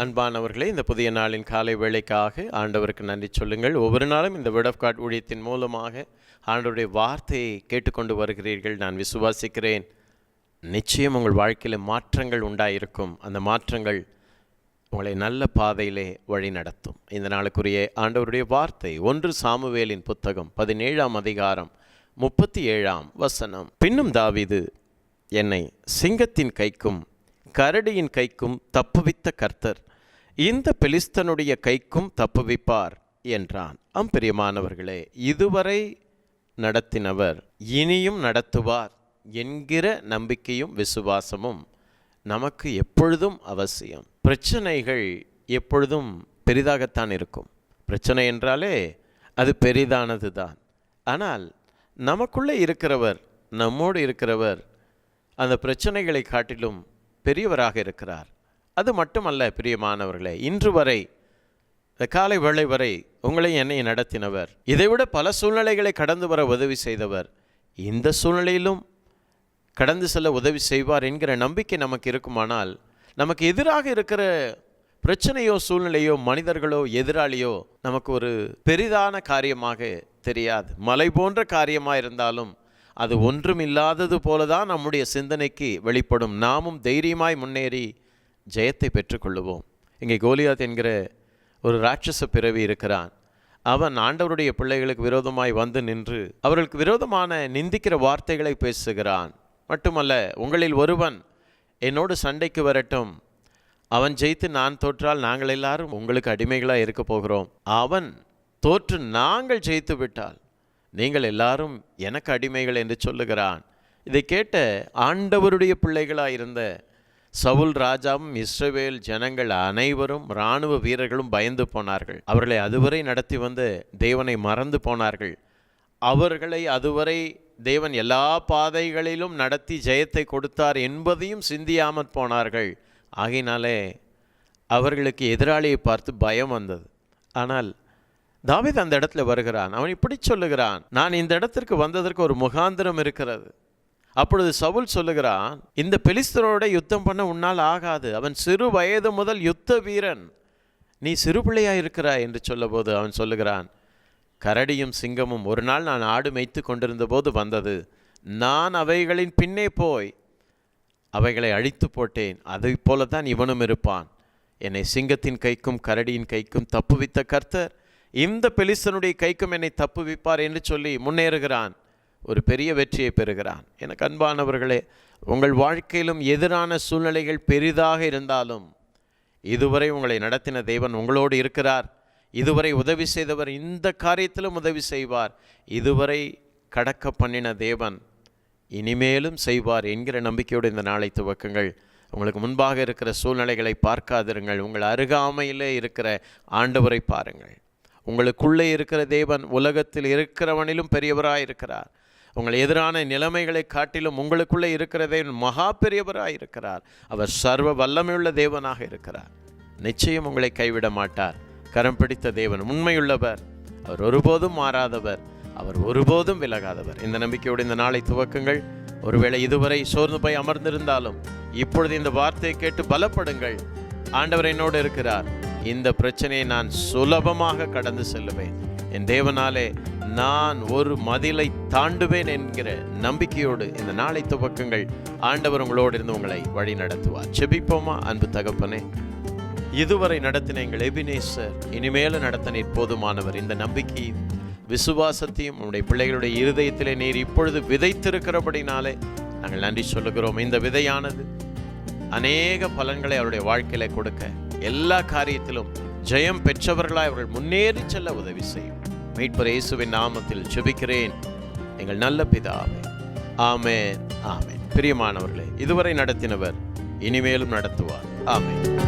அன்பானவர்களே இந்த புதிய நாளின் காலை வேளைக்காக ஆண்டவருக்கு நன்றி சொல்லுங்கள். ஒவ்வொரு நாளும் இந்த விட் ஆஃப் காட் ஊழியத்தின் மூலமாக ஆண்டவருடைய வார்த்தையை கேட்டுக்கொண்டு வருகிறீர்கள். நான் விசுவாசிக்கிறேன். நிச்சயம் உங்கள் வாழ்க்கையில் மாற்றங்கள் உண்டாயிருக்கும். அந்த மாற்றங்கள் உங்களை நல்ல பாதையிலே வழி நடத்தும். இந்த நாளுக்குரிய ஆண்டவருடைய வார்த்தை ஒன்று சாமுவேலின் புத்தகம் பதினேழாம் அதிகாரம் முப்பத்தி ஏழாம் வசனம். பின்னும் தாவிது என்னை சிங்கத்தின் கைக்கும் கரடியின் கைக்கும் தப்புவித்த கர்த்தர் இந்த பெலிஸ்தனுடைய கைக்கும் தப்புவிப்பார் என்றான். அம்பிரியமானவர்களே இதுவரை நடத்தினவர் இனியும் நடத்துவார் என்கிற நம்பிக்கையும் விசுவாசமும் நமக்கு எப்பொழுதும் அவசியம். பிரச்சனைகள் எப்பொழுதும் பெரிதாகத்தான் இருக்கும். பிரச்சனை என்றாலே அது பெரிதானது தான் ஆனால் நமக்குள்ளே இருக்கிறவர் நம்மோடு இருக்கிறவர் அந்த பிரச்சனைகளை காட்டிலும் பெரியவராக இருக்கிறார். அது மட்டுமல்ல பிரியமானவர்களே இன்று வரை இந்த காலை வேளை வரை உங்களை என்னை நடத்தினவர் இதைவிட பல சூழ்நிலைகளை கடந்து வர உதவி செய்தவர் இந்த சூழ்நிலையிலும் கடந்து செல்ல உதவி செய்வார் என்கிற நம்பிக்கை நமக்கு இருக்குமானால் நமக்கு எதிராக இருக்கிற பிரச்சனையோ சூழ்நிலையோ மனிதர்களோ எதிராளியோ நமக்கு ஒரு பெரிதான காரியமாக தெரியாது. மலை போன்ற காரியமாக இருந்தாலும் அது ஒன்றும் இல்லாதது போல தான் நம்முடைய சிந்தனைக்கு வெளிப்படும். நாமும் தைரியமாய் முன்னேறி ஜெயத்தை பெற்றுக்கொள்ளுவோம். இங்கே கோலியாத் என்கிற ஒரு ராட்சச பிறவி இருக்கிறான். அவன் ஆண்டவருடைய பிள்ளைகளுக்கு விரோதமாய் வந்து நின்று அவர்களுக்கு விரோதமான நிந்திக்கிற வார்த்தைகளை பேசுகிறான். மட்டுமல்ல உங்களில் ஒருவன் என்னோடு சண்டைக்கு வரட்டும். அவன் ஜெயித்து நான் தோற்றால் நாங்கள் எல்லாரும் உங்களுக்கு அடிமைகளாக இருக்க போகிறோம். அவன் தோற்று நாங்கள் ஜெயித்து விட்டால் நீங்கள் எல்லாரும் எனக்கு அடிமைகள் என்று சொல்லுகிறான். இதை கேட்ட ஆண்டவருடைய பிள்ளைகளாக இருந்த சவுல் ராஜாவும் இஸ்ரவேல் ஜனங்கள் அனைவரும் இராணுவ வீரர்களும் பயந்து போனார்கள். அவர்களை அதுவரை நடத்தி வந்த தேவனை மறந்து போனார்கள். அவர்களை அதுவரை தேவன் எல்லா பாதைகளிலும் நடத்தி ஜெயத்தை கொடுத்தார் என்பதையும் சிந்தியாமற் போனார்கள். ஆகையினாலே அவர்களுக்கு எதிராளியை பார்த்து பயம் வந்தது. ஆனால் தாவித் அந்த இடத்துல வருகிறான். அவன் இப்படி சொல்லுகிறான் நான் இந்த இடத்திற்கு வந்ததற்கு ஒரு முகாந்திரம் இருக்கிறது. அப்பொழுது சவுல் சொல்லுகிறான் இந்த பெலிஸ்தரோட யுத்தம் பண்ண உன்னால் ஆகாது. அவன் சிறு வயது முதல் யுத்த வீரன். நீ சிறு பிள்ளையாக இருக்கிறாய் என்று சொல்லபோது அவன் சொல்லுகிறான் கரடியும் சிங்கமும் ஒரு நாள் நான் ஆடு மேய்த்து கொண்டிருந்த போது வந்தது. நான் அவைகளின் பின்னே போய் அவைகளை அழித்து போட்டேன். அதை போல தான் இவனும் இருப்பான். என்னை சிங்கத்தின் கைக்கும் கரடியின் கைக்கும் தப்புவித்த கர்த்தர் இந்த பெலிஸ்தனுடைய கைக்கும் என்னை தப்புவிப்பார் என்று சொல்லி முன்னேறுகிறான். ஒரு பெரிய வெற்றியை பெறுகிறான். எனக்கு அன்பானவர்களே உங்கள் வாழ்க்கையிலும் எதிரான சூழ்நிலைகள் பெரிதாக இருந்தாலும் இதுவரை உங்களை நடத்தின தேவன் உங்களோடு இருக்கிறார். இதுவரை உதவி செய்தவர் இந்த காரியத்திலும் உதவி செய்வார். இதுவரை கடக்க பண்ணின தேவன் இனிமேலும் செய்வார் என்கிற நம்பிக்கையோடு இந்த நாளை துவக்குங்கள். உங்களுக்கு முன்பாக இருக்கிற சூழ்நிலைகளை பார்க்காதிருங்கள். உங்கள் அருகாமையிலே இருக்கிற ஆண்டவரை பாருங்கள். உங்களுக்குள்ளே இருக்கிற தேவன் உலகத்தில் இருக்கிறவனிலும் பெரியவராக இருக்கிறார் உங்கள் எதிரான நிலைமைகளை காட்டிலும் உங்களுக்குள்ளே இருக்கிறதே மகா பெரியவராக இருக்கிறார். அவர் சர்வ வல்லமையுள்ள தேவனாக இருக்கிறார். நிச்சயம் உங்களை கைவிட மாட்டார். கரம் பிடித்த தேவன் உண்மையுள்ளவர். அவர் ஒருபோதும் மாறாதவர். அவர் ஒருபோதும் விலகாதவர். இந்த நம்பிக்கையோடு இந்த நாளை துவக்குங்கள். ஒருவேளை இதுவரை சோர்ந்து போய் அமர்ந்திருந்தாலும் இப்பொழுது இந்த வார்த்தையை கேட்டு பலப்படுங்கள். ஆண்டவர் என்னோடு இருக்கிறார். இந்த பிரச்சனையை நான் சுலபமாக கடந்து செல்லுவேன். என் தேவனாலே நான் ஒரு மதிலை தாண்டுவேன் என்கிற நம்பிக்கையோடு இந்த நாளை துவக்கங்கள். ஆண்டவர் உங்களோடு இருந்து உங்களை வழி நடத்துவார். செபிப்போமா அன்பு தகப்பனே? இதுவரை நடத்தின எங்கள் எபினேசர் இனிமேலும் நடத்த நீர் போதுமானவர். இந்த நம்பிக்கையும் விசுவாசத்தையும் உங்களுடைய பிள்ளைகளுடைய இருதயத்திலே நீர் இப்பொழுது விதைத்திருக்கிறபடினாலே நாங்கள் நன்றி சொல்லுகிறோம். இந்த விதையானது அநேக பலன்களை அவருடைய வாழ்க்கையில கொடுக்க எல்லா காரியத்திலும் ஜெயம் பெற்றவர்களாய் அவர்கள் முன்னேறி செல்ல உதவி செய்யும். மீட்பர் இயேசுவின் நாமத்தில் ஜெபிக்கிறேன். எங்கள் நல்ல பிதாவே. ஆமேன் ஆமேன். பிரியமானவர்களே இதுவரை நடத்தினவர் இனிமேலும் நடத்துவார். ஆமேன்.